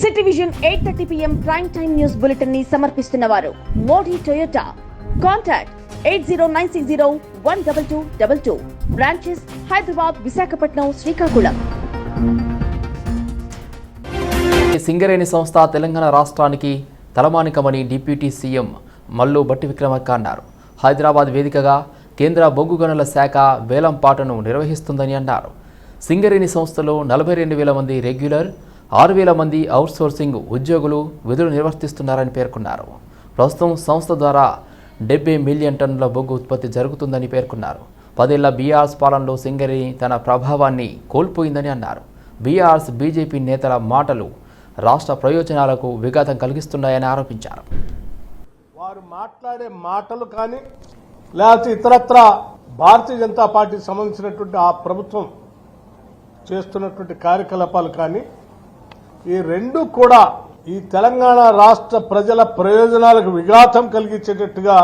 City vision eight thirty PM prime time news బులెటిన్ని సమర్పిస్తున్న వారు Modi Toyota. Contact eight zero nine six zero one double two double two. Branches Hyderabad Visakhapatnam Srikakulam. Singareni సంస్థ తెలంగాణ రాష్ట్రానికి తలమానికమని deputy CM Mallu బట్టి విక్రమార్క అన్నారు. హైదరాబాద్ వేదికగా కేంద్ర బొగ్గు గనుల శాఖ వేలం పాటను నిర్వహిస్తుందని అన్నారు. సింగరేణి సంస్థలో నలభై రెండు వేల మంది రెగ్యులర్ ఆరు వేల మంది అవుట్సోర్సింగ్ ఉద్యోగులు విధులు నిర్వర్తిస్తున్నారని పేర్కొన్నారు. ప్రస్తుతం సంస్థ ద్వారా డెబ్బై మిలియన్ టన్నుల బొగ్గు ఉత్పత్తి జరుగుతుందని పేర్కొన్నారు. పదేళ్ళ బీఆర్ఎస్ పాలనలో సింగరేణి తన ప్రభావాన్ని కోల్పోయిందని అన్నారు. బీఆర్ఎస్ బీజేపీ నేతల మాటలు రాష్ట్ర ప్రయోజనాలకు విఘాతం కలిగిస్తున్నాయని ఆరోపించారు. వారు మాట్లాడే మాటలు కానీ లేకపోతే ఇతరత్ర భారతీయ జనతా పార్టీకి సంబంధించినటువంటి ఆ ప్రభుత్వం చేస్తున్నటువంటి కార్యకలాపాలు కానీ ఈ రెండు కూడా ఈ తెలంగాణ రాష్ట్ర ప్రజల ప్రయోజనాలకు విఘాతం కలిగించేటట్టుగా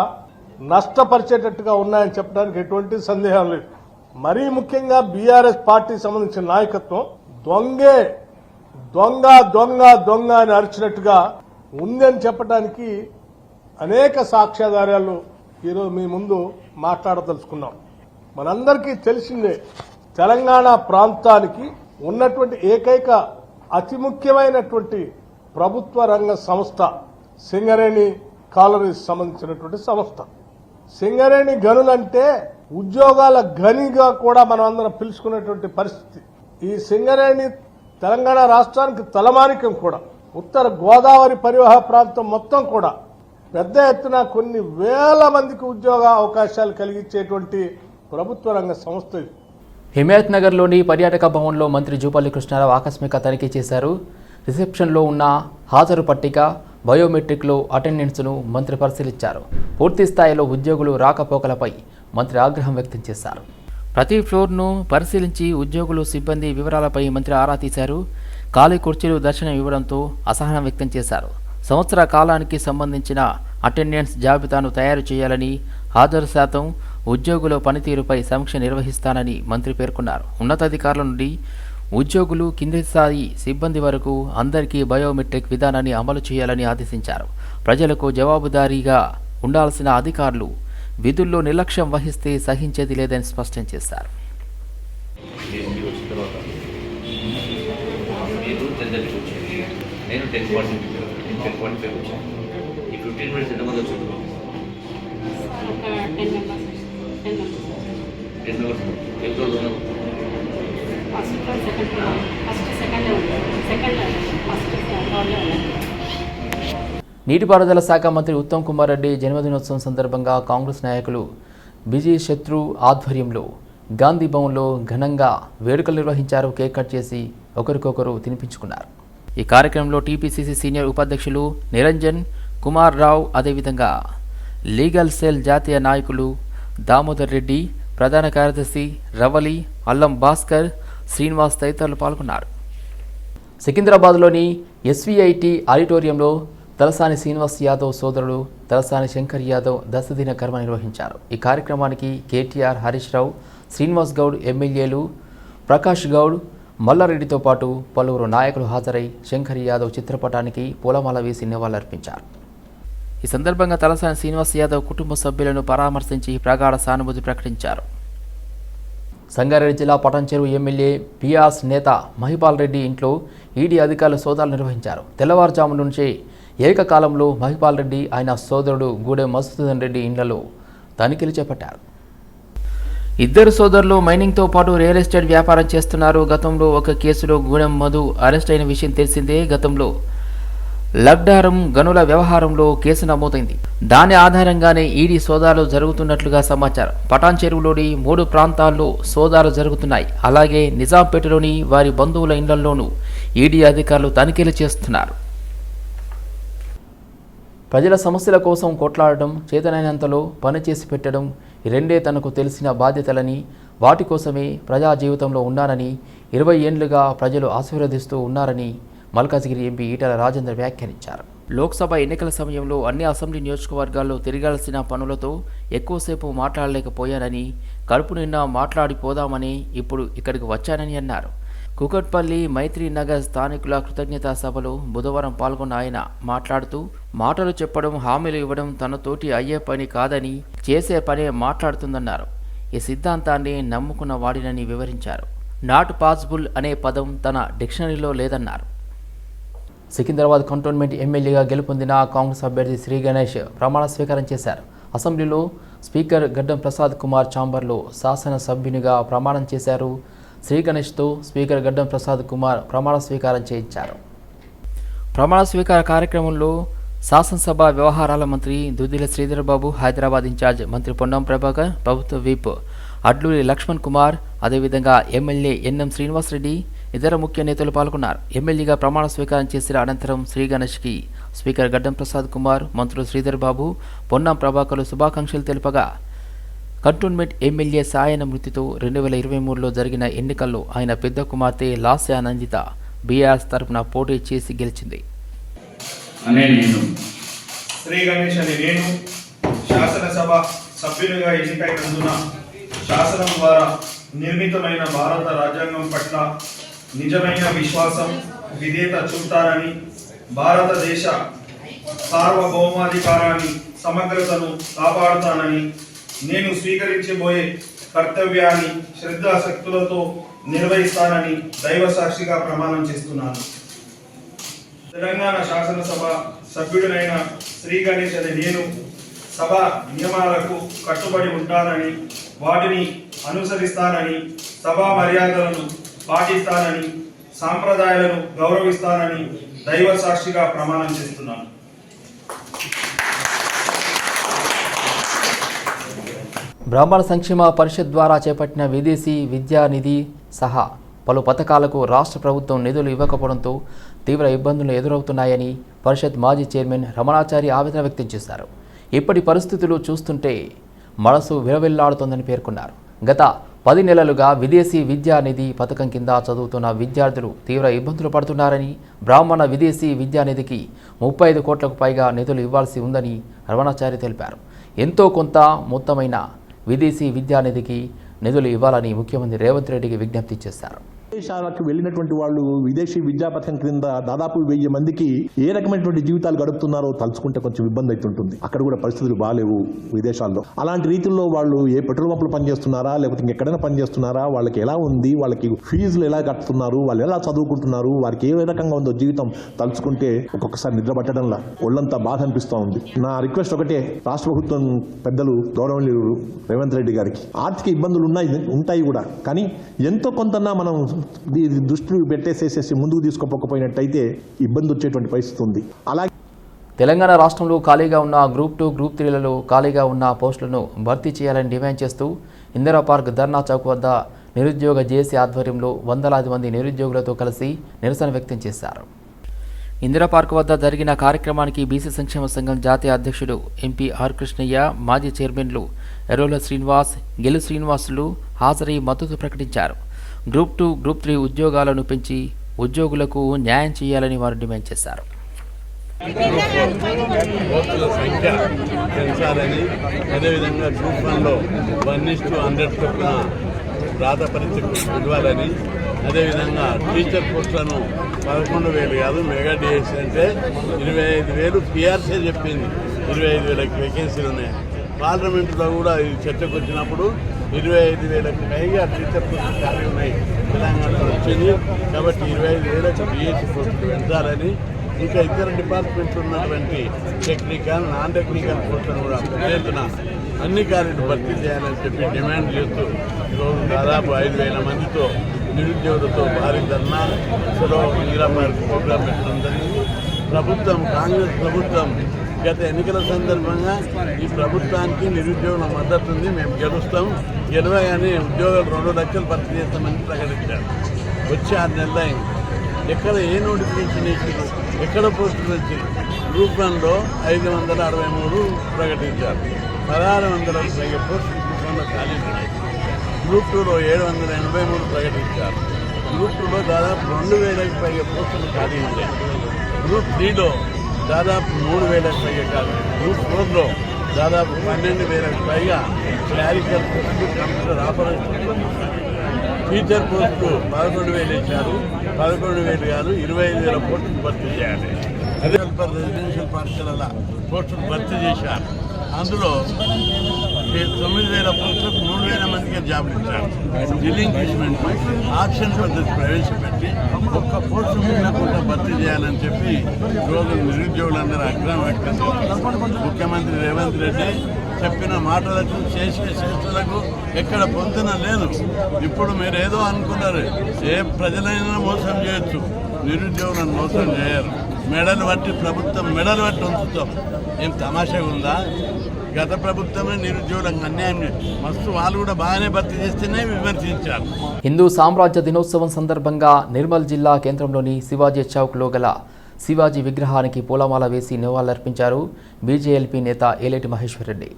నష్టపరిచేటట్టుగా ఉన్నాయని చెప్పడానికి ఎటువంటి సందేహం లేదు. మరీ ముఖ్యంగా బీఆర్ఎస్ పార్టీకి సంబంధించిన నాయకత్వం దొంగే దొంగ దొంగ దొంగ అని అరిచినట్టుగా ఉందని చెప్పడానికి అనేక సాక్ష్యాధారాలు ఈరోజు మీ ముందు మాట్లాడదలుచుకున్నాం. మనందరికీ తెలిసిందే తెలంగాణ ప్రాంతానికి ఉన్నటువంటి ఏకైక అతి ముఖ్యమైనటువంటి ప్రభుత్వ రంగ సంస్థ సింగరేణి కాలరీస్ సంబంధించినటువంటి సంస్థ. సింగరేణి గనులంటే ఉద్యోగాల గనిగా కూడా మనం అందరం పిలుచుకునేటువంటి పరిస్థితి. ఈ సింగరేణి తెలంగాణ రాష్ట్రానికి తలమానికం కూడా ఉత్తర గోదావరి పరివాహ ప్రాంతం మొత్తం కూడా పెద్ద ఎత్తున కొన్ని వేల మందికి ఉద్యోగ అవకాశాలు కలిగించేటువంటి ప్రభుత్వ రంగ సంస్థ ఇది. హిమాయత్ నగర్లోని పర్యాటక భవన్లో మంత్రి జూపల్లి కృష్ణారావు ఆకస్మిక తనిఖీ చేశారు. రిసెప్షన్లో ఉన్న హాజరు పట్టిక బయోమెట్రిక్లో అటెండెన్స్ను మంత్రి పరిశీలించారు. పూర్తి స్థాయిలో ఉద్యోగులు రాకపోకలపై మంత్రి ఆగ్రహం వ్యక్తం చేశారు. ప్రతి ఫ్లోర్ను పరిశీలించి ఉద్యోగులు సిబ్బంది వివరాలపై మంత్రి ఆరా తీశారు. ఖాళీ కుర్చీలు దర్శనం ఇవ్వడంతో అసహనం వ్యక్తం చేశారు. సంవత్సర కాలానికి సంబంధించిన అటెండెన్స్ జాబితాను తయారు చేయాలని హాజరు శాతం ఉద్యోగుల పనితీరుపై సమీక్ష నిర్వహిస్తానని మంత్రి పేర్కొన్నారు. ఉన్నతాధికారుల నుండి ఉద్యోగులు కింది స్థాయి సిబ్బంది వరకు అందరికీ బయోమెట్రిక్ విధానాన్ని అమలు చేయాలని ఆదేశించారు. ప్రజలకు జవాబుదారీగా ఉండాల్సిన అధికారులు విధుల్లో నిర్లక్ష్యం వహిస్తే సహించేది లేదని స్పష్టం చేశారు. నేను టెన్ టెన్ ఫైవ్ వచ్చాను. ఈ ఫిఫ్టీన్ మినిట్స్ ఎంతమంది వచ్చారు? ఎన్ని రోజులు first second first second second first థర్డ్లో ఉన్నాయి నీటిపారుదల శాఖ మంత్రి ఉత్తమ్ కుమార్ రెడ్డి జన్మదినోత్సవం సందర్భంగా కాంగ్రెస్ నాయకులు బిజీ శత్రు ఆధ్వర్యంలో గాంధీ భవన్లో ఘనంగా వేడుకలు నిర్వహించారు కేక్ కట్ చేసి ఒకరికొకరు తినిపించుకున్నారు. ఈ కార్యక్రమంలో టీపీసీసీ సీనియర్ ఉపాధ్యక్షులు నిరంజన్ కుమార్ రావు అదేవిధంగా లీగల్ సెల్ జాతీయ నాయకులు దామోదర్ రెడ్డి ప్రధాన కార్యదర్శి రవలి అల్లం భాస్కర్ శ్రీనివాస్ తదితరులు పాల్గొన్నారు. సికింద్రాబాద్లోని ఎస్వీఐటి ఆడిటోరియంలో తలసాని శ్రీనివాస్ యాదవ్ సోదరుడు తలసాని శంకర్ యాదవ్ దశదిన కర్మ నిర్వహించారు. ఈ కార్యక్రమానికి కేటీఆర్ హరీష్ రావు శ్రీనివాస్ గౌడ్ ఎమ్మెల్యేలు ప్రకాష్ గౌడ్ మల్లారెడ్డితో పాటు పలువురు నాయకులు హాజరై శంకర్ యాదవ్ చిత్రపటానికి పూలమాల వేసి నివాళులర్పించారు. ఈ సందర్భంగా తలసాని శ్రీనివాస్ యాదవ్ కుటుంబ సభ్యులను పరామర్శించి ప్రగాఢ సానుభూతి ప్రకటించారు. సంగారెడ్డి జిల్లా పటంచెరు ఎమ్మెల్యే పియాస్ నేత మహిపాల్ రెడ్డి ఇంట్లో ఈడీ అధికారులు సోదాలు నిర్వహించారు. తెల్లవారుజాము నుంచే ఏకకాలంలో మహిపాల్ రెడ్డి ఆయన సోదరుడు గూడెం మధుసూదన్ రెడ్డి ఇండ్లలో తనిఖీలు చేపట్టారు. ఇద్దరు సోదరులు మైనింగ్తో పాటు రియల్ ఎస్టేట్ వ్యాపారం చేస్తున్నారు. గతంలో ఒక కేసులో గూడెం మధు అరెస్ట్ అయిన విషయం తెలిసిందే. గతంలో లగ్డారం గనుల వ్యవహారంలో కేసు నమోదైంది. దాని ఆధారంగానే ఈడీ సోదాలు జరుగుతున్నట్లుగా సమాచారం. పటాన్ చెరువులోని మూడు ప్రాంతాల్లో సోదాలు జరుగుతున్నాయి. అలాగే నిజాంపేటలోని వారి బంధువుల ఇళ్ళలోనూ ఈడీ అధికారులు తనిఖీలు చేస్తున్నారు. ప్రజల సమస్యల కోసం కొట్లాడడం చేతనైనంతలో పనిచేసి పెట్టడం రెండే తనకు తెలిసిన బాధ్యతలని వాటి కోసమే ప్రజా జీవితంలో ఉన్నానని ఇరవై ఏండ్లుగా ప్రజలు ఆశీర్వదిస్తూ ఉన్నారని మల్కాజ్గిరి ఎంపీ ఈటల రాజేందర్ వ్యాఖ్యానించారు. లోక్సభ ఎన్నికల సమయంలో అన్ని అసెంబ్లీ నియోజకవర్గాల్లో తిరగాల్సిన పనులతో ఎక్కువసేపు మాట్లాడలేకపోయానని కడుపు నిండా మాట్లాడిపోదామని ఇప్పుడు ఇక్కడికి వచ్చానని అన్నారు. కుకట్పల్లి మైత్రి నగర్ స్థానికుల కృతజ్ఞతా సభలో బుధవారం పాల్గొన్న ఆయన మాట్లాడుతూ మాటలు చెప్పడం హామీలు ఇవ్వడం తనతోటి అయ్యే పని కాదని చేసే పనే మాట్లాడుతుందన్నారు. ఈ సిద్ధాంతాన్ని నమ్ముకున్న వాడినని వివరించారు. నాట్ పాసిబుల్ అనే పదం తన డిక్షనరీలో లేదన్నారు. సికింద్రాబాద్ కంటోన్మెంట్ ఎమ్మెల్యేగా గెలుపొందిన కాంగ్రెస్ అభ్యర్థి శ్రీ గణేష్ ప్రమాణ స్వీకారం చేశారు. అసెంబ్లీలో స్పీకర్ గడ్డం ప్రసాద్ కుమార్ ఛాంబర్లో శాసనసభ్యునిగా ప్రమాణం చేశారు. శ్రీ గణేష్తో స్పీకర్ గడ్డం ప్రసాద్ కుమార్ ప్రమాణ స్వీకారం చేయించారు. ప్రమాణ స్వీకార కార్యక్రమంలో శాసనసభ వ్యవహారాల మంత్రి దుద్దిల శ్రీధర్బాబు హైదరాబాద్ ఇన్ఛార్జ్ మంత్రి పొన్నం ప్రభాకర్ ప్రభుత్వ వీప్ అడ్లూరి లక్ష్మణ్ కుమార్ అదేవిధంగా ఎమ్మెల్యే ఎన్ఎం శ్రీనివాసరెడ్డి ఇతర ముఖ్య నేతలు పాల్గొన్నారు. ఎమ్మెల్యేగా ప్రమాణ స్వీకారం చేసిన అనంతరం శ్రీ గణేష్కి స్పీకర్ గడ్డం ప్రసాద్ కుమార్ మంత్రులు శ్రీధర్ బాబు పొన్నం ప్రభాకర్లు శుభాకాంక్షలు తెలుపగా కంటోన్మెంట్ ఎమ్మెల్యే సాయన మృతితో రెండు వేల ఇరవై మూడులో జరిగిన ఎన్నికల్లో ఆయన పెద్ద కుమార్తె లాస్య నందిత బీఆర్ఎస్ తరపున పోటీ చేసి గెలిచింది. అనే నేను. శ్రీ గణేష్ అని నేను శాసనసభ సభ్యునిగా ఎన్నికైనందున శాసనం ద్వారా నిర్మితమైన భారత రాజ్యాంగం పట్ల నిజమైన విశ్వాసం విధేయత చూపుతానని భారతదేశ సార్వభౌమాధికారాన్ని సమగ్రతను కాపాడుతానని నేను స్వీకరించబోయే కర్తవ్యాన్ని శ్రద్ధాశక్తులతో నిర్వహిస్తానని దైవ సాక్షిగా ప్రమాణం చేస్తున్నాను. తెలంగాణ శాసనసభ సభ్యుడినైన శ్రీ గణేష్ అనే నేను సభ నియమాలకు కట్టుబడి ఉంటానని వాటిని అనుసరిస్తానని సభా మర్యాదలను పాటిస్తానని సాంప్రదాయాలను గౌరవిస్తానని దైవ సాక్షిగా ప్రమాణం చేస్తున్నాను. బ్రాహ్మణ సంక్షేమ పరిషత్ ద్వారా చేపట్టిన విదేశీ విద్యానిధి సహా పలు పథకాలకు రాష్ట్ర ప్రభుత్వం నిధులు ఇవ్వకపోవడంతో తీవ్ర ఇబ్బందులు ఎదురవుతున్నాయని పరిషత్ మాజీ చైర్మన్ రమణాచారి ఆవేదన వ్యక్తం చేశారు. ఇప్పటి పరిస్థితులు చూస్తుంటే మనసు విలవిల్లాడుతోందని పేర్కొన్నారు. గత పది నెలలుగా విదేశీ విద్యానిధి పథకం కింద చదువుతున్న విద్యార్థులు తీవ్ర ఇబ్బందులు పడుతున్నారని బ్రాహ్మణ విదేశీ విద్యానిధికి ముప్పై ఐదు కోట్లకు పైగా నిధులు ఇవ్వాల్సి ఉందని రమణాచారి తెలిపారు. ఎంతో కొంత మొత్తమైన విదేశీ విద్యానిధికి నిధులు ఇవ్వాలని ముఖ్యమంత్రి రేవంత్ రెడ్డికి విజ్ఞప్తి చేశారు. విదేశాలకు వెళ్ళినటువంటి వాళ్ళు విదేశీ విద్యాపథం క్రింద దాదాపు వెయ్యి మందికి ఏ రకమైనటువంటి జీవితాలు గడుపుతున్నారో తలుచుకుంటే కొంచెం ఇబ్బంది అవుతుంటుంది అక్కడ కూడా పరిస్థితులు బాగాలేవు విదేశాల్లో. అలాంటి రీతిలో వాళ్ళు ఏ పెట్రోల్ పంపులు పనిచేస్తున్నారా? లేకపోతే ఇంకెక్కడైనా పనిచేస్తున్నారా? వాళ్ళకి ఎలా ఉంది? వాళ్ళకి ఫీజులు ఎలా కట్టుతున్నారు వాళ్ళు ఎలా చదువుకుంటున్నారు? వారికి ఏ రకంగా ఉందో జీవితం తలుచుకుంటే ఒక్కొక్కసారి నిద్ర పట్టడంలా ఒళ్ళంతా బాధ అనిపిస్తూ ఉంది. నా రిక్వెస్ట్ ఒకటే రాష్ట్ర ప్రభుత్వం పెద్దలు గౌరవనీయులు రేవంత్ రెడ్డి గారికి. ఆర్థిక ఇబ్బందులు ఉన్నాయి ఉంటాయి కూడా. కానీ ఎంతో కొంతన్నా మనం దీని దృష్టి పెట్టేసేసేసి ముందుకు తీసుకోపోకపోయినట్టయితే ఇబ్బంది వచ్చేటువంటి పరిస్థితి ఉంది. అలాగే తెలంగాణ రాష్ట్రంలో ఖాళీగా ఉన్న గ్రూప్ టూ గ్రూప్ త్రీలలో ఖాళీగా ఉన్న పోస్టులను భర్తీ చేయాలని డిమాండ్ చేస్తూ ఇందిరా పార్క్ ధర్నా చౌక్ వద్ద నిరుద్యోగ జేసీ ఆధ్వర్యంలో వందలాది మంది నిరుద్యోగులతో కలిసి నిరసన వ్యక్తం చేశారు. ఇందిరా పార్క్ వద్ద జరిగిన కార్యక్రమానికి బీసీ సంక్షేమ సంఘం జాతీయ అధ్యక్షుడు ఎంపీ ఆర్ కృష్ణయ్య మాజీ చైర్మన్లు ఎరోల శ్రీనివాస్ గెలు శ్రీనివాసులు హాజరై మద్దతు ప్రకటించారు. గ్రూప్ టూ గ్రూప్ త్రీ ఉద్యోగాలను పెంచి ఉద్యోగులకు న్యాయం చేయాలని వారు డిమాండ్ చేశారు. పోస్టుల సంఖ్య పెంచాలని అదేవిధంగా గ్రూప్ వన్లో వన్ ఇస్ టు హండ్రెడ్ చొప్పున రాత పరీక్షకు ఇవ్వాలని అదేవిధంగా టీచర్ పోస్టులను పదకొండు వేలు కాదు మెగా డిఎస్సీ అంటే ఇరవై ఐదు వేలు పిఆర్సీ చెప్పింది ఇరవై ఐదు వేలకి వేకెన్సీలు ఉన్నాయి. పార్లమెంటులో కూడా ఇది చర్చకు వచ్చినప్పుడు ఇరవై ఐదు వేలకు పైగా టీచర్ పోస్టులు ఖాళీ ఉన్నాయి. తెలంగాణలో వచ్చింది. కాబట్టి ఇరవై ఐదు వేలకు డిఎస్సీ పోస్టులు పెంచాలని ఇంకా ఇతర డిపార్ట్మెంట్లు ఉన్నటువంటి టెక్నికల్ నాన్ టెక్నికల్ పోస్టులను కూడా పెద్ద అన్ని ఖాళీలు భర్తీ చేయాలని చెప్పి డిమాండ్ చేస్తూ ఈరోజు దాదాపు ఐదు వేల మందితో నిరుద్యోగులతో భారీ ధర్నా. చలో నీరా పార్క్ ప్రోగ్రాం పెట్టడం జరిగింది. ప్రభుత్వం కాంగ్రెస్ ప్రభుత్వం గత ఎన్నికల సందర్భంగా ఈ ప్రభుత్వానికి నిరుద్యోగుల మద్దతు ఉంది. మేము గెలుస్తాం. గెలవగానే ఉద్యోగాలు రెండు లక్షలు భర్తీ చేస్తామని ప్రకటించారు. వచ్చి ఆరు నెలలు అయింది. ఎక్కడ ఏ నోటిఫికేషన్ ఇచ్చారు? ఎక్కడ పోస్టులు వచ్చారు గ్రూప్ వన్లో ఐదు వందల అరవై మూడు ప్రకటించారు. పదహారు వందల పైగా పోస్టులు గ్రూప్ వన్లో ఖాళీ గ్రూప్ టూలో ఏడు వందల ఎనభై మూడు ప్రకటించారు. గ్రూప్ టూలో దాదాపు రెండు వేలకు పైగా పోస్టులు ఖాళీ ఉన్నాయి. గ్రూప్ త్రీలో దాదాపు మూడు వేలకు పైగా గ్రూప్ ఫోర్లో దాదాపు పన్నెండు వేలకు పైగా క్లారికల్ పోస్టులు కంప్యూటర్ ఆపరేషన్ టీచర్ పోస్టులు పదకొండు వేలు ఇచ్చారు. పదకొండు వేలు కాదు ఇరవై ఐదు వేల పోస్టులు భర్తీ చేయాలి. అదే రెసిడెన్షియల్ పాఠశాలల పోస్టులు భర్తీ చేశారు. అందులో తొమ్మిది వేల పోస్టులకు మూడు వేల మందికి జాబులు ఇచ్చారు రిలింక్విష్మెంట్ ఆప్షన్ పద్ధతి ప్రవేశపెట్టి ఒక్క పోస్టు మిగలకుండా భర్తీ చేయాలని చెప్పి రోజు నిరుద్యోగులందరూ అగ్రహం వ్యక్తం ముఖ్యమంత్రి రేవంత్ రెడ్డి చెప్పిన మాటలకు చేసే చేష్టలకు ఎక్కడ పొందున లేదు. ఇప్పుడు మీరు ఏదో అనుకున్నారు ఏ ప్రజలైనా మోసం చేయొచ్చు నిరుద్యోగులను మోసం చేయరు. మెడలు బట్టి ప్రభుత్వం మెడలు బట్టి ఉంచుతాం. ఏం తమాషా ఉందా? గత ప్రభుత్వమే నిరుద్యోగులకు అన్యాయం మస్తు వాళ్ళు కూడా బాగానే భర్తీ చేస్తేనే విమర్శించారు. హిందూ సామ్రాజ్య దినోత్సవం సందర్భంగా నిర్మల్ జిల్లా కేంద్రంలోని శివాజీ చౌక్లో గల శివాజీ విగ్రహానికి పూలమాల వేసి నివాళులర్పించారు బీజేఎల్పీ నేత ఏలేటి మహేశ్వర్ రెడ్డి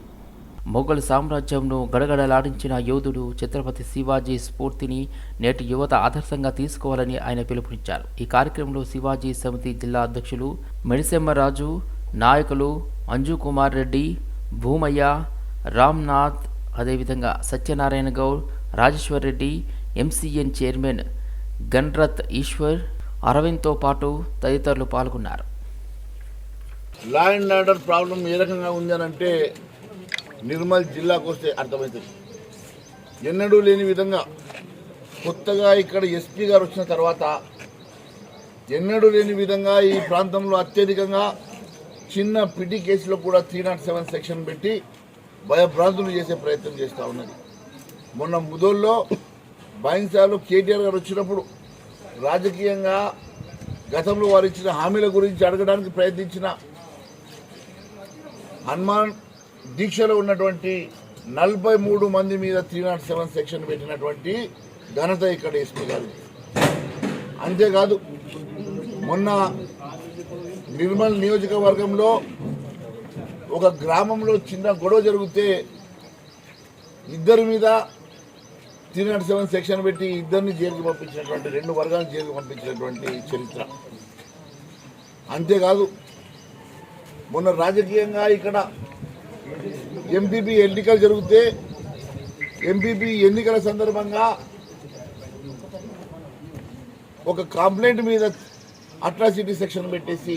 మొఘల్ సామ్రాజ్యంను గడగడలాడించిన యోధుడు ఛత్రపతి శివాజీ స్ఫూర్తిని నేటి యువత ఆదర్శంగా తీసుకోవాలని ఆయన పిలుపునిచ్చారు. ఈ కార్యక్రమంలో శివాజీ సమితి జిల్లా అధ్యక్షులు మెడిసెమ్మరాజు నాయకులు అంజు కుమార్ రెడ్డి భూమయ్య రామ్నాథ్ అదేవిధంగా సత్యనారాయణ గౌడ్ రాజేశ్వర్ రెడ్డి ఎంసీఎన్ చైర్మన్ గన్రత్ ఈశ్వర్ అరవింద్తో పాటు తదితరులు పాల్గొన్నారు. లా అండ్ ఆర్డర్ ప్రాబ్లం ఏ రకంగా ఉందనంటే నిర్మల్ జిల్లాకు వస్తే అర్థమవుతుంది ఎన్నడూ లేని విధంగా కొత్తగా ఇక్కడ ఎస్పీ గారు వచ్చిన తర్వాత ఎన్నడూ లేని విధంగా ఈ ప్రాంతంలో అత్యధికంగా చిన్న పిటి కేసులో కూడా త్రీ నాట్ సెవెన్ సెక్షన్ పెట్టి భయభ్రాంతులు చేసే ప్రయత్నం చేస్తూ ఉన్నది. మొన్న ముదోల్లో బైన్సాలో కేటీఆర్ గారు వచ్చినప్పుడు రాజకీయంగా గతంలో వారు ఇచ్చిన హామీల గురించి అడగడానికి ప్రయత్నించిన హనుమాన్ దీక్షలో ఉన్నటువంటి నలభై మూడు మంది మీద త్రీ నాట్ సెవెన్ సెక్షన్ పెట్టినటువంటి ఘనత ఇక్కడ ఎస్పీ గారు అంతేకాదు మొన్న నిర్మల్ నియోజకవర్గంలో ఒక గ్రామంలో చిన్న గొడవ జరిగితే ఇద్దరి మీద త్రీ నాట్ సెవెన్ సెక్షన్ పెట్టి ఇద్దరిని జైలుకి పంపించినటువంటి రెండు వర్గాలను జైలుకి పంపించినటువంటి చరిత్ర. అంతేకాదు మొన్న రాజకీయంగా ఇక్కడ ఎంపీపీ ఎన్నికలు జరిగితే ఎంపీపీ ఎన్నికల సందర్భంగా ఒక కంప్లైంట్ మీద అట్రాసిటీ సెక్షన్ పెట్టేసి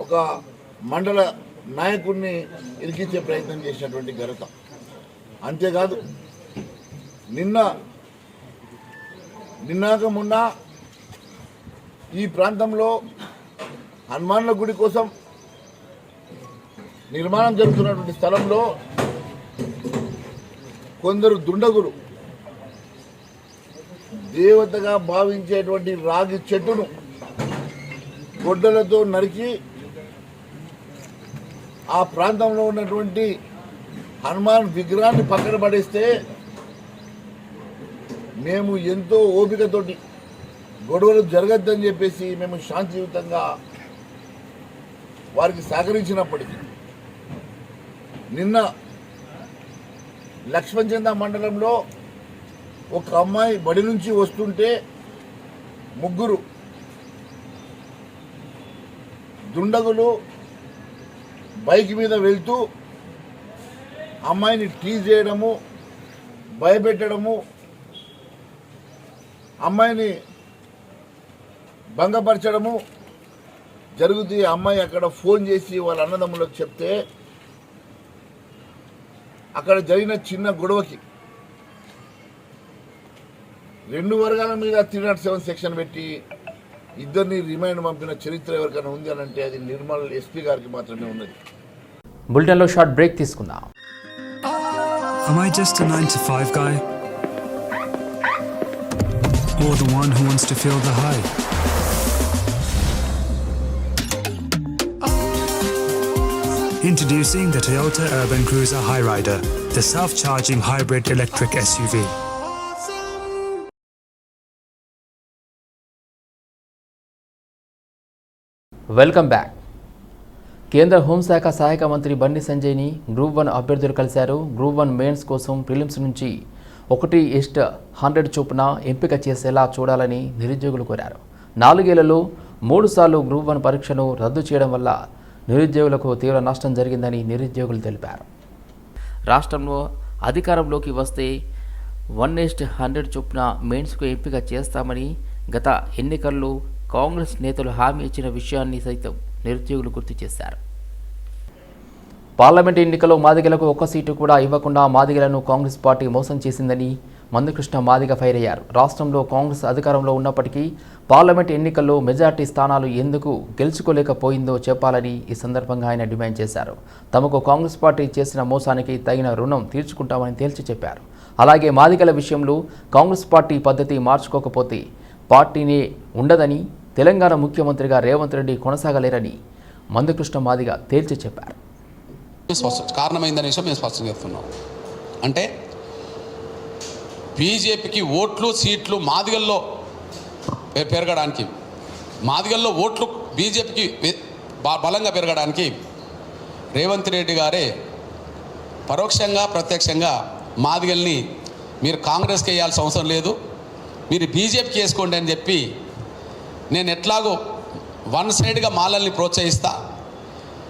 ఒక మండల నాయకుడిని ఇరికించే ప్రయత్నం చేసినటువంటి ఘనత. అంతేకాదు నిన్న నిన్నాక మొన్న ఈ ప్రాంతంలో హనుమాన్ల గుడి కోసం నిర్మాణం జరుగుతున్నటువంటి స్థలంలో కొందరు దుండగులు దేవతగా భావించేటువంటి రాగి చెట్టును గొడ్డలతో నరికి ఆ ప్రాంతంలో ఉన్నటువంటి హనుమాన్ విగ్రహాన్ని పక్కన పడేస్తే మేము ఎంతో ఓపికతోటి గొడవలు జరగద్దని చెప్పేసి మేము శాంతియుతంగా వారికి సహకరించినప్పటికీ నిన్న లక్ష్మణచంద మండలంలో ఒక అమ్మాయి బడి నుంచి వస్తుంటే ముగ్గురు దుండగులు బైక్ మీద వెళ్తూ అమ్మాయిని టీజ్ చేయడము భయపెట్టడము అమ్మాయిని భంగపరచడము జరుగుతూ అమ్మాయి అక్కడ ఫోన్ చేసి వాళ్ళ అన్నదమ్ములకు చెప్తే అక్కడ జరిగిన చిన్న గొడవకి రెండు వర్గాల మీద త్రీ నాట్ సెవెన్ సెక్షన్ పెట్టి ఇద్దరిని రిమైండ్ పంపిన చరిత్ర ఎవరికైనా ఉంది అని అంటే అది నిర్మల్ ఎస్పీ గారికి మాత్రమే ఉన్నది బులెటిన్లో షార్ట్ బ్రేక్ తీసుకుందాం Am I just a 9 to 5 guy? Or the one who wants to feel the high? Introducing the Toyota Urban Cruiser Highrider, the self charging hybrid electric SUV. Welcome back. కేంద్ర హోంశాఖ సహాయక మంత్రి బండి సంజయ్ని group one అభ్యర్థులు కలిశారు. Group one mains కోసం prelims నుంచి ఒకటి ఈస్ట్ హండ్రెడ్ చొప్పున ఎంపిక చేసేలా చూడాలని నిరుద్యోగులు కోరారు. నాలుగేళ్ళలో మూడుసార్లు గ్రూప్ వన్ పరీక్షను రద్దు చేయడం వల్ల నిరుద్యోగులకు తీవ్ర నష్టం జరిగిందని నిరుద్యోగులు తెలిపారు. రాష్ట్రంలో అధికారంలోకి వస్తే వన్ ఈస్ట్ హండ్రెడ్ చొప్పున మెయిన్స్కు ఎంపిక చేస్తామని గత ఎన్నికల్లో కాంగ్రెస్ నేతలు హామీ ఇచ్చిన విషయాన్ని సైతం నిరుద్యోగులు గుర్తు చేశారు. పార్లమెంట్ ఎన్నికల్లో మాదిగలకు ఒక్క సీటు కూడా ఇవ్వకుండా మాదిగలను కాంగ్రెస్ పార్టీ మోసం చేసిందని మందుకృష్ణ మాదిగ ఫైర్ అయ్యారు. రాష్ట్రంలో కాంగ్రెస్ అధికారంలో ఉన్నప్పటికీ పార్లమెంట్ ఎన్నికల్లో మెజార్టీ స్థానాలు ఎందుకు గెలుచుకోలేకపోయిందో చెప్పాలని ఈ సందర్భంగా ఆయన డిమాండ్ చేశారు. తమకు కాంగ్రెస్ పార్టీ చేసిన మోసానికి తగిన రుణం తీర్చుకుంటామని తేల్చి చెప్పారు. అలాగే మాదిగల విషయంలో కాంగ్రెస్ పార్టీ పద్ధతి మార్చుకోకపోతే పార్టీనే ఉండదని తెలంగాణ ముఖ్యమంత్రిగా రేవంత్ రెడ్డి కొనసాగలేరని మందకృష్ణ మాదిగ తేల్చి చెప్పారు. కారణమైందనే విషయం మేము స్పష్టం చేస్తున్నాం అంటే బీజేపీకి ఓట్లు సీట్లు మాదిగల్లో పెరగడానికి మాదిగల్లో ఓట్లు బీజేపీకి బ- బలంగా పెరగడానికి రేవంత్ రెడ్డి గారే పరోక్షంగా ప్రత్యక్షంగా మాదిగల్ని మీరు కాంగ్రెస్కి వేయాల్సిన అవసరం లేదు మీరు బీజేపీకి వేసుకోండి అని చెప్పి నేను ఎట్లాగో వన్ సైడ్గా మాలల్ని ప్రోత్సహిస్తా.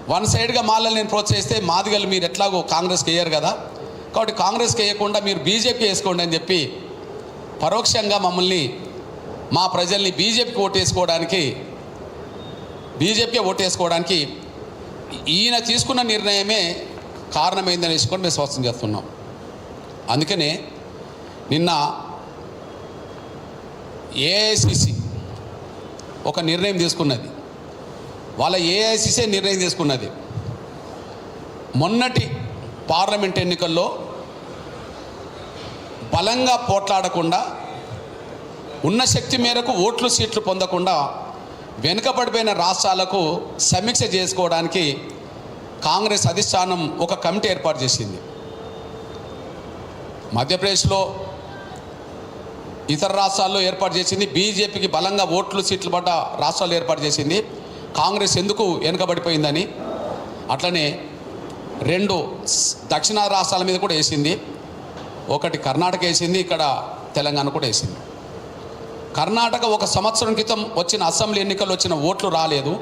వన్ సైడ్గా మాలల్ని నేను ప్రోత్సహిస్తే మాదిగలు మీరు ఎట్లాగో కాంగ్రెస్కి వేయరు కదా. కాబట్టి కాంగ్రెస్కి వేయకుండా మీరు బీజేపీ వేసుకోండి అని చెప్పి పరోక్షంగా మమ్మల్ని మా ప్రజల్ని బీజేపీకి ఓటేసుకోవడానికి బీజేపీ ఓటేసుకోవడానికి ఈయన తీసుకున్న నిర్ణయమే కారణమైందని వేసుకొని మేము స్పష్టం చేస్తున్నాం. అందుకనే నిన్న ఏఐసిసి ఒక నిర్ణయం తీసుకున్నది. వాళ్ళ ఏఐసిసే నిర్ణయం తీసుకున్నది. మొన్నటి పార్లమెంట్ ఎన్నికల్లో బలంగా పోట్లాడకుండా ఉన్న శక్తి మేరకు ఓట్లు సీట్లు పొందకుండా వెనుకబడిపోయిన రాష్ట్రాలకు సమీక్ష చేసుకోవడానికి కాంగ్రెస్ అధిష్టానం ఒక కమిటీ ఏర్పాటు చేసింది. మధ్యప్రదేశ్లో ఇతర రాష్ట్రాల్లో ఏర్పాటు చేసింది. బీజేపీకి బలంగా ఓట్లు సీట్లు పడ్డ రాష్ట్రాలు ఏర్పాటు చేసింది. కాంగ్రెస్ ఎందుకు వెనుకబడిపోయిందని అట్లనే రెండు దక్షిణ రాష్ట్రాల మీద కూడా వేసింది. ఒకటి కర్ణాటక వేసింది ఇక్కడ తెలంగాణ కూడా వేసింది. కర్ణాటక ఒక సంవత్సరం క్రితం వచ్చిన అసెంబ్లీ ఎన్నికల్లో వచ్చిన ఓట్లు రాలేదు.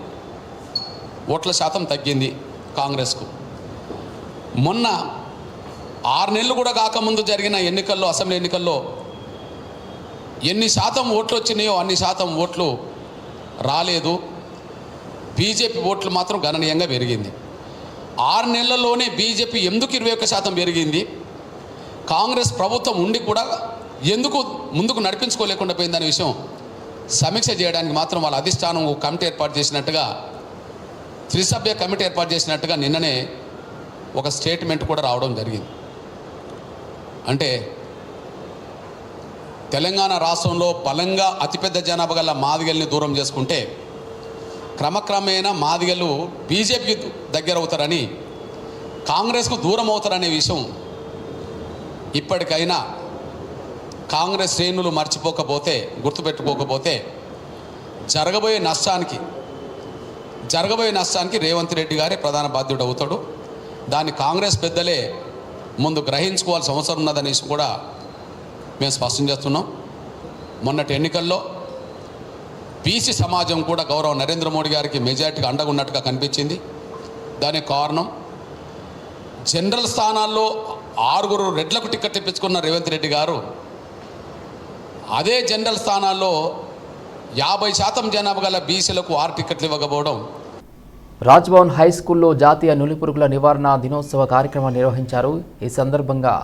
ఓట్ల శాతం తగ్గింది కాంగ్రెస్కు. మొన్న ఆరు నెలలు కూడా కాకముందు జరిగిన ఎన్నికల్లో అసెంబ్లీ ఎన్నికల్లో ఎన్ని శాతం ఓట్లు వచ్చినాయో అన్ని శాతం ఓట్లు రాలేదు. బీజేపీ ఓట్లు మాత్రం గణనీయంగా పెరిగింది. ఆరు నెలల్లోనే బీజేపీ ఎందుకు ఇరవై ఒక్క శాతం పెరిగింది? కాంగ్రెస్ ప్రభుత్వం ఉండి కూడా ఎందుకు ముందుకు నడిపించుకోలేకుండా పోయిందనే విషయం సమీక్ష చేయడానికి మాత్రం వాళ్ళ అధిష్టానం ఒక కమిటీ ఏర్పాటు చేసినట్టుగా త్రిసభ్య కమిటీ ఏర్పాటు చేసినట్టుగా నిన్ననే ఒక స్టేట్మెంట్ కూడా రావడం జరిగింది. అంటే తెలంగాణ రాష్ట్రంలో బలంగా అతిపెద్ద జనాభా గల మాదిగల్ని దూరం చేసుకుంటే క్రమక్రమేణా మాదిగలు బీజేపీకి దగ్గర అవుతారని కాంగ్రెస్కు దూరం అవుతారనే విషయం ఇప్పటికైనా కాంగ్రెస్ శ్రేణులు మర్చిపోకపోతే గుర్తుపెట్టుకోకపోతే జరగబోయే నష్టానికి జరగబోయే నష్టానికి రేవంత్ రెడ్డి గారే ప్రధాన బాధ్యుడు అవుతాడు. దాన్ని కాంగ్రెస్ పెద్దలే ముందు గ్రహించుకోవాల్సిన అవసరం ఉన్నదనేసి కూడా మేము స్పష్టం చేస్తున్నాం. మొన్నటి ఎన్నికల్లో బీసీ సమాజం కూడా గౌరవ నరేంద్ర మోడీ గారికి మెజార్టీగా అండగా ఉన్నట్టుగా కనిపించింది. దానికి కారణం జనరల్ స్థానాల్లో ఆరుగురు రెడ్లకు టికెట్ ఇప్పించుకున్న రేవంత్ రెడ్డి గారు అదే జనరల్ స్థానాల్లో యాభై శాతం జనాభా గల బీసీలకు ఆరు టికెట్లు ఇవ్వకపోవడం. రాజ్భవన్ హై స్కూల్లో జాతీయ నులిపురుగుల నివారణ దినోత్సవ కార్యక్రమం నిర్వహించారు. ఈ సందర్భంగా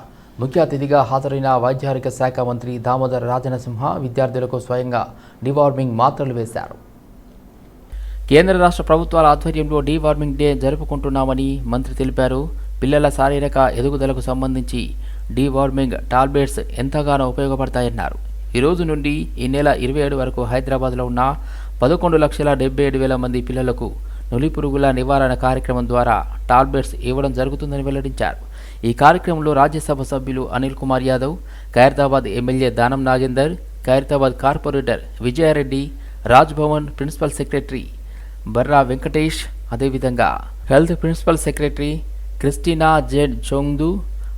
ముఖ్య అతిథిగా హాజరైన వైద్యారోగ్య శాఖ మంత్రి దామోదర రాజనసింహ విద్యార్థులకు స్వయంగా డివార్మింగ్ మాత్రలు వేశారు. కేంద్ర రాష్ట్ర ప్రభుత్వాల ఆధ్వర్యంలో డీవార్మింగ్ డే జరుపుకుంటున్నామని మంత్రి తెలిపారు. పిల్లల శారీరక ఎదుగుదలకు సంబంధించి డీవార్మింగ్ టాబ్లెట్స్ ఎంతగానో ఉపయోగపడతాయన్నారు. ఈ రోజు నుండి ఈ నెల ఇరవై ఏడు వరకు హైదరాబాద్లో ఉన్న పదకొండు లక్షల డెబ్బై ఏడు వేల మంది పిల్లలకు నులిపురుగుల నివారణ కార్యక్రమం ద్వారా టాబ్లెట్స్ ఇవ్వడం జరుగుతుందని వెల్లడించారు. ఈ కార్యక్రమంలో రాజ్యసభ సభ్యులు Anil Kumar Yadav Khairatabad MLA Danam Nagender Khairatabad corporator Vijaya Reddy Raj Bhavan principal secretary Barra Venkatesh అదేవిధంగా health principal secretary Christina Z Chongthu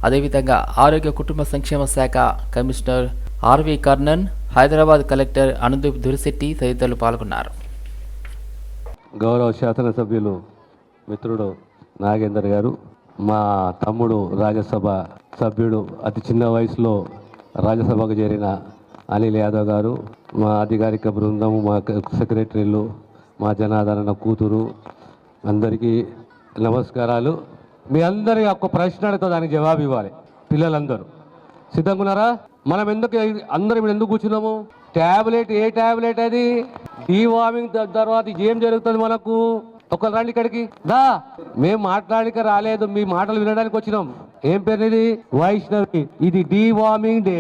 అదేవిధంగా ఆరోగ్య కుటుంబ సంక్షేమ శాఖ commissioner RV Karnan Hyderabad collector Anudeep Durishetty తదితరులు పాల్గొన్నారు. గౌరవ శాసనసభ్యులు మిత్రుడు నాగేందర్ గారు మా తమ్ముడు రాజ్యసభ సభ్యుడు అతి చిన్న వయసులో రాజ్యసభకు చేరిన అనిల్ యాదవ్ గారు మా అధికారిక బృందం మా సెక్రటరీలు మా జనాదరణ కూతురు అందరికీ నమస్కారాలు. మీ అందరి ఒక ప్రశ్న అడిగితే దానికి జవాబు ఇవ్వాలి పిల్లలందరూ. సిద్ధంగా ఉన్నారా మనం ఎందుకు అందరం ఎందుకు కూర్చున్నాము? ట్యాబ్లెట్ ఏ ట్యాబ్లెట్ అది? డీవామింగ్ తర్వాత ఏం జరుగుతుంది మనకు? ఒక రండి ఇక్కడికి. దా. మేము మాట్లాడిక రాలేదు మీ మాటలు వినడానికి వచ్చినాం. ఏం పేరు ఇది వైష్ణవి. ఇది డీవార్మింగ్ డే.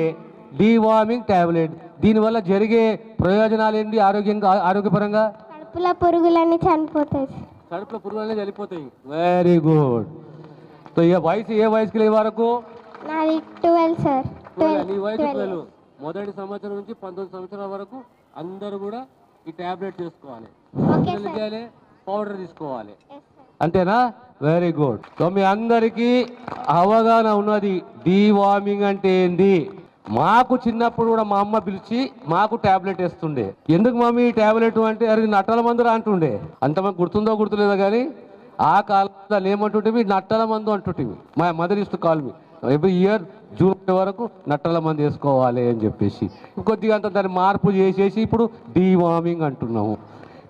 Deworming tablet. దీనివల్ల జరిగే ప్రయోజనాలు ఏంటి ఆరోగ్యంగా ఆరోగ్యపరంగా? కడుపులో పురుగులన్నీ చనిపోతాయి కడుపులో పురుగులన్నీ చనిపోతాయి. వెరీ గుడ్ సో ఏ వయసు ఏ వయసుకి లే వరకు? నాది ట్వెల్వ్ సార్. నీ వయసు ట్వెల్వ్. మొదటి సంవత్సరం నుంచి పంతొమ్మిది సంవత్సరాల వరకు అందరూ కూడా ఈ టాబ్లెట్ చేయాలి పౌడర్ తీసుకోవాలి. అంతేనా? వెరీ గుడ్ సో మీ అందరికీ అవగాహన ఉన్నది. డీవార్మింగ్ అంటే ఏంది? మాకు చిన్నప్పుడు కూడా మా అమ్మ పిలిచి మాకు టాబ్లెట్ వేస్తుండే. ఎందుకు మమ్మీ ఈ టాబ్లెట్ అంటే అరే నట్టల మందురా అంటుండే. అంతమంది గుర్తుందో గుర్తులేదో కానీ ఆ కాలంలో ఏమంటుంటే నట్టల మందు అంటుంటివి. మా mother is to call me every year June వరకు నట్టల మంది వేసుకోవాలి అని చెప్పేసి. కొద్దిగా అంత దాన్ని మార్పు చేసేసి ఇప్పుడు డీవార్మింగ్ అంటున్నాము.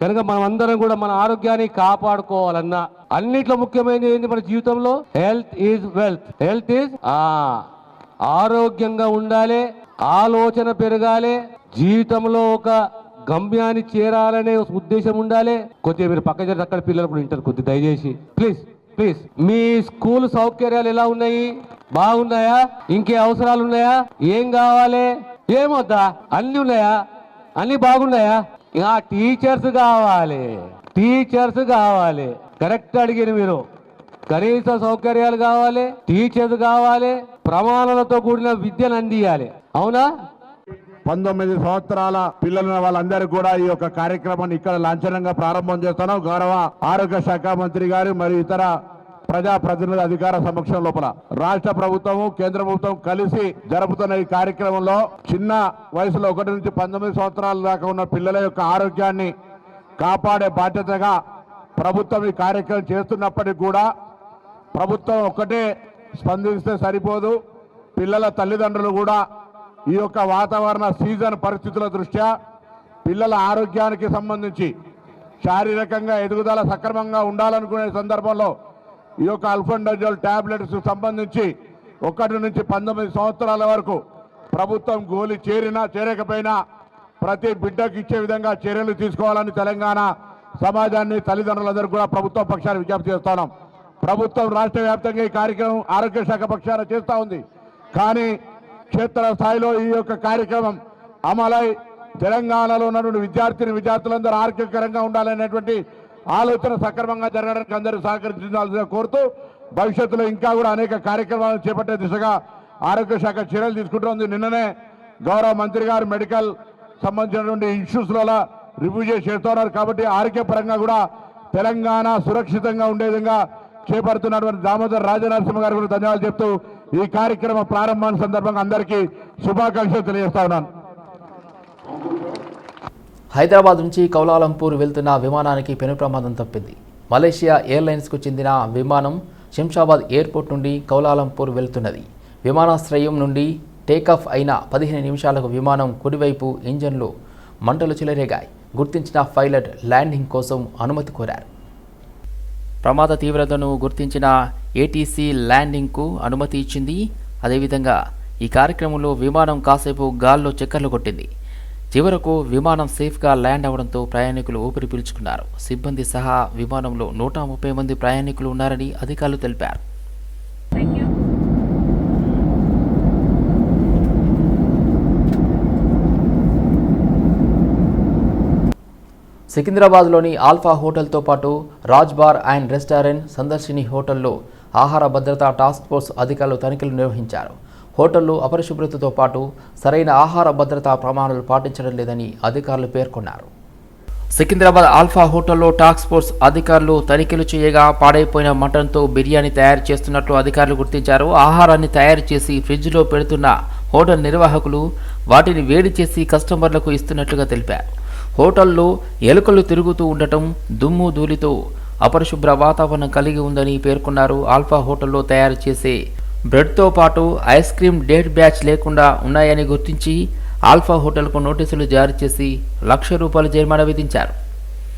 కనుక మనం అందరం కూడా మన ఆరోగ్యాన్ని కాపాడుకోవాలన్నా అన్నిట్లో ముఖ్యమైనది ఏంటి మన జీవితంలో? Health is wealth health is ఆరోగ్యంగా ఉండాలి ఆలోచన పెరగాలి జీవితంలో ఒక గమ్యాన్ని చేరాలనే ఉద్దేశం ఉండాలి. కొద్దిగా మీరు పక్క జరిగి అక్కడ పిల్లలు కూడా వింటారు కొద్ది దయచేసి. ప్లీజ్ ప్లీజ్ మీ స్కూల్ సౌకర్యాలు ఎలా ఉన్నాయి? బాగున్నాయా? ఇంకే అవసరాలు ఉన్నాయా? ఏం కావాలి? ఏమొద్దా? అన్ని ఉన్నాయా? అన్ని బాగున్నాయా? ఇంకా టీచర్స్ కావాలి. టీచర్స్ కావాలి. కరెక్ట్ అడిగిన మీరు. కనీస సౌకర్యాలు కావాలి టీచర్స్ కావాలి ప్రమాణాలతో కూడిన విద్యను అందియాలి. అవునా? పంతొమ్మిది సంవత్సరాల పిల్లల వాళ్ళందరూ కూడా ఈ యొక్క కార్యక్రమాన్ని ఇక్కడ లాంఛనంగా ప్రారంభం చేస్తున్నాం. గౌరవ ఆరోగ్య శాఖ మంత్రి గారు మరియు ఇతర ప్రజా ప్రతినిధుల అధికార సమక్షం లోపల. రాష్ట్ర ప్రభుత్వము కేంద్ర ప్రభుత్వం కలిసి జరుపుతున్న ఈ కార్యక్రమంలో చిన్న వయసులో ఒకటి నుంచి పంతొమ్మిది సంవత్సరాల దాకా ఉన్న పిల్లల యొక్క ఆరోగ్యాన్ని కాపాడే బాధ్యతగా ప్రభుత్వం ఈ కార్యక్రమం చేస్తున్నప్పటికీ కూడా ప్రభుత్వం ఒక్కటే స్పందిస్తే సరిపోదు. పిల్లల తల్లిదండ్రులు కూడా ఈ యొక్క వాతావరణ సీజన్ పరిస్థితుల దృష్ట్యా పిల్లల ఆరోగ్యానికి సంబంధించి శారీరకంగా ఎదుగుదల సక్రమంగా ఉండాలనుకునే సందర్భంలో ఈ యొక్క అల్ఫండజోల్ టాబ్లెట్స్ సంబంధించి ఒకటి నుంచి పంతొమ్మిది సంవత్సరాల వరకు ప్రభుత్వం గోలి చేరినా చేరకపోయినా ప్రతి బిడ్డకి ఇచ్చే విధంగా చర్యలు తీసుకోవాలని తెలంగాణ సమాజాన్ని తల్లిదండ్రులందరూ కూడా ప్రభుత్వ పక్షాన్ని విజ్ఞప్తి చేస్తున్నాం ప్రభుత్వం రాష్ట్ర వ్యాప్తంగా ఈ కార్యక్రమం ఆరోగ్య శాఖ పక్షాన చేస్తూ ఉంది. కానీ క్షేత్ర స్థాయిలో ఈ యొక్క కార్యక్రమం అమలై తెలంగాణలో ఉన్నటువంటి విద్యార్థిని విద్యార్థులందరూ ఆరోగ్యకరంగా ఉండాలనేటువంటి ఆలోచన సక్రమంగా జరగడానికి అందరూ సహకరించాల్సిన కోరుతూ భవిష్యత్తులో ఇంకా కూడా అనేక కార్యక్రమాలను చేపట్టే దిశగా ఆరోగ్య శాఖ చర్యలు తీసుకుంటుంది. నిన్ననే గౌరవ మంత్రి గారు మెడికల్ సంబంధించినటువంటి ఇష్యూస్లలో రివ్యూ చేసి చేస్తున్నారు. కాబట్టి ఆరోగ్యపరంగా కూడా తెలంగాణ సురక్షితంగా ఉండే విధంగా చేపడుతున్నటువంటి దామోదర్ రాజనరసింహ గారు కూడా ధన్యవాదాలు చెప్తూ ఈ కార్యక్రమ ప్రారంభాన్ని సందర్భంగా అందరికీ శుభాకాంక్షలు తెలియజేస్తా ఉన్నాను. హైదరాబాద్ నుంచి కౌలాలంపూర్ వెళ్తున్న విమానానికి పెను ప్రమాదం తప్పింది. మలేషియా ఎయిర్లైన్స్కు చెందిన విమానం శంషాబాద్ ఎయిర్పోర్ట్ నుండి కౌలాలంపూర్ వెళ్తున్నది. విమానాశ్రయం నుండి టేకాఫ్ అయిన పదిహేను నిమిషాలకు విమానం కుడివైపు ఇంజన్లో మంటలు చెలరేగాయి. గుర్తించిన పైలట్ ల్యాండింగ్ కోసం అనుమతి కోరారు. ప్రమాద తీవ్రతను గుర్తించిన ఏటీసీ ల్యాండింగ్కు అనుమతి ఇచ్చింది. అదేవిధంగా ఈ కార్యక్రమంలో విమానం కాసేపు గాల్లో చక్కర్లు కొట్టింది. చివరకు విమానం సేఫ్గా ల్యాండ్ అవడంతో ప్రయాణికులు ఊపిరి పీల్చుకున్నారు. సిబ్బంది సహా విమానంలో నూట ముప్పై మంది ప్రయాణికులు ఉన్నారని అధికారులు తెలిపారు. సికింద్రాబాద్లోని ఆల్ఫా హోటల్తో పాటు Raj bar and restaurant Sandarshini హోటల్లో ఆహార భద్రతా టాస్క్ ఫోర్స్ అధికారులు తనిఖీలు నిర్వహించారు. హోటల్లో అపరిశుభ్రతతో పాటు సరైన ఆహార భద్రతా ప్రమాణాలు పాటించడం లేదని అధికారులు పేర్కొన్నారు. సికింద్రాబాద్ ఆల్ఫా హోటల్లో టాస్క్ ఫోర్స్ అధికారులు తనిఖీలు చేయగా పాడైపోయిన మటన్తో బిర్యానీ తయారు చేస్తున్నట్లు అధికారులు గుర్తించారు. ఆహారాన్ని తయారు చేసి ఫ్రిడ్జ్లో పెడుతున్న హోటల్ నిర్వాహకులు వాటిని వేడి చేసి కస్టమర్లకు ఇస్తున్నట్లుగా తెలిపారు. హోటల్లో ఎలుకలు తిరుగుతూ ఉండటం దుమ్ము ధూళితో అపరిశుభ్ర వాతావరణం కలిగి ఉందని పేర్కొన్నారు. ఆల్ఫా హోటల్లో తయారు చేసే బ్రెడ్తో పాటు ఐస్ క్రీమ్ డేట్ బ్యాచ్ లేకుండా ఉన్నాయని గుర్తించి ఆల్ఫా హోటల్కు నోటీసులు జారీ చేసి లక్ష రూపాయల జరిమానా విధించారు.